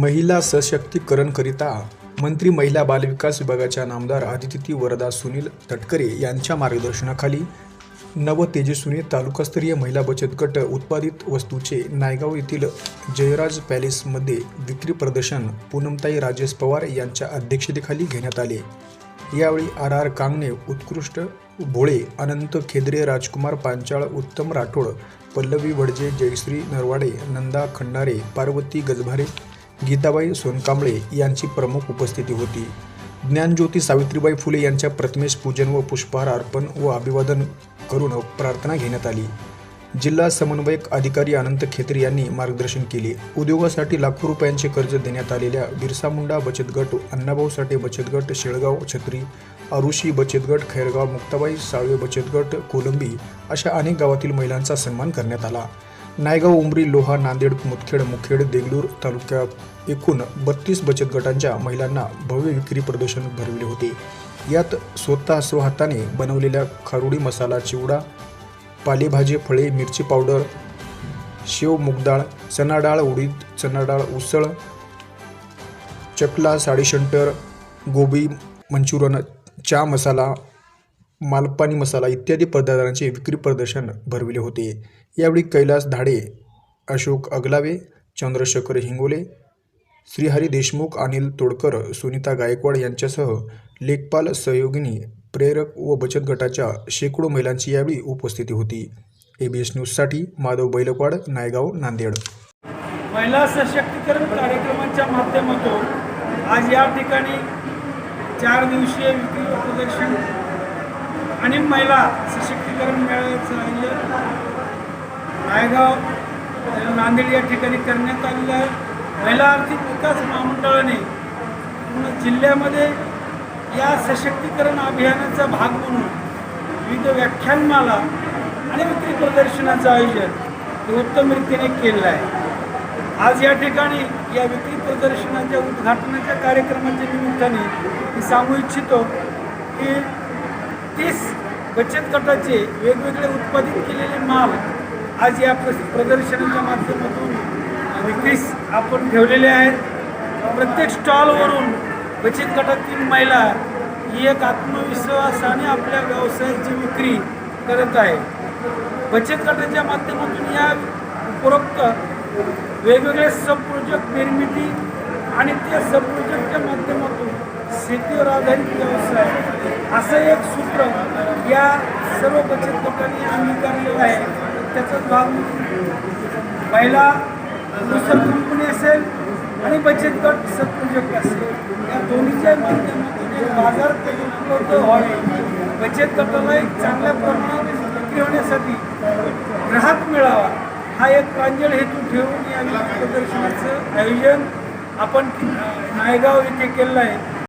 महिला सशक्तीकरणकरिता मंत्री महिला बालविकास विभागाच्या नामदार आदितिथी वरदा सुनील तटकरे यांच्या मार्गदर्शनाखाली नव तेजस्विनी तालुकास्तरीय महिला बचत गट उत्पादित वस्तूचे नायगाव येथील जयराज पॅलेसमध्ये विक्री प्रदर्शन पूनमताई राजेश पवार यांच्या अध्यक्षतेखाली घेण्यात आले. यावेळी आर आर कांगणे उत्कृष्ट भोळे अनंत खेदरे राजकुमार पांचाळ उत्तम राठोड पल्लवी वडजे जयश्री नरवाडे नंदा खंडारे पार्वती गजभारे गीताबाई सोनकांबळे यांची प्रमुख उपस्थिती होती. ज्ञानज्योती सावित्रीबाई फुले यांच्या प्रतिमेस पूजन व पुष्पहार अर्पण व अभिवादन करून प्रार्थना घेण्यात आली. जिल्हा समन्वयक अधिकारी अनंत खेत्री यांनी मार्गदर्शन केले. उद्योगासाठी लाखो रुपयांचे कर्ज देण्यात आलेल्या बिरसा मुंडा बचत गट अण्णाभाऊ साठे बचत गट शेळगाव छत्री अरुषी बचत गट खैरगाव मुक्ताबाई साळवे बचत गट कोलंबी अशा अनेक गावातील महिलांचा सन्मान करण्यात आला. नायगाव उमरी लोहा नांदेड मुदखेड मुखेड देगलूर तालुक्यात एकूण बत्तीस बचत गटांच्या महिलांना भव्य विक्री प्रदर्शन भरविले होते. यात स्वतः स्वहाताने बनवलेल्या खारुडी मसाला चिवडा पालेभाजी फळे मिरची पावडर शेव मुगडाळ चणा डाळ उडीद चणा डाळ उसळ चकला साडीशंटर गोबी मंचुरन चा मसाला मालपानी मसाला इत्यादी पदार्थांचे विक्री प्रदर्शन भरविले होते. यावेळी कैलास धाडे अशोक अगलावे चंद्रशेखर हिंगोले श्रीहरी देशमुख अनिल तोडकर सुनीता गायकवाड यांच्यासह लेखपाल सहयोगिनी प्रेरक व बचत गटाच्या शेकडो महिलांची यावेळी उपस्थिती होती. ए बी एस न्यूजसाठी माधव बैलकवाड नायगाव नांदेड. महिला सशक्तीकरण कार्यक्रमाच्या माध्यमातून आज या ठिकाणी चार दिवसीय प्रदर्शन आणि महिला सशक्तीकरण मिळायचं आयोजन नायगाव नांदेड या ठिकाणी करण्यात आलेलं आहे. महिला आर्थिक विकास महामंडळाने पूर्ण जिल्ह्यामध्ये या सशक्तीकरण अभियानाचा भाग म्हणून विविध व्याख्यानमाला आणि विक्री प्रदर्शनाचं आयोजन हे उत्तम रीतीने केलेलं आहे. आज या ठिकाणी या विक्री प्रदर्शनाच्या उद्घाटनाच्या कार्यक्रमाच्या निमित्ताने मी सांगू इच्छितो की तीस बचत गटाचे वेगवेगळे उत्पादित केलेले माल आज या प्र प्रदर्शनाच्या माध्यमातून विक्रीस आपण ठेवलेले आहेत. प्रत्येक स्टॉलवरून बचत गटातील महिला ही एक आत्मविश्वासाने आपल्या व्यवसायाची विक्री करत आहे. बचत गटाच्या माध्यमातून या उपरोक्त वेगवेगळे सब प्रोजेक्ट निर्मिती आणि त्या सब प्रोजेक्टच्या माध्यमातून शेतीवर आधारित व्यवसाय असं एक सूत्र या सर्व बचत गटांनी अंगीकारलेलं आहे. त्याचाच भाग महिला दुसर कंपनी असेल आणि बचत गट सब असेल. या दोन्हीच्या माध्यमातून एक बाजार उपलब्ध व्हावे बचत गटाला एक चांगल्या प्रमाणात विक्री होण्यासाठी ग्राहक मिळावा हा एक प्रांजळ हेतू ठेवून या प्रदर्शनाचं आयोजन आपण नायगाव येथे केलेलं आहे.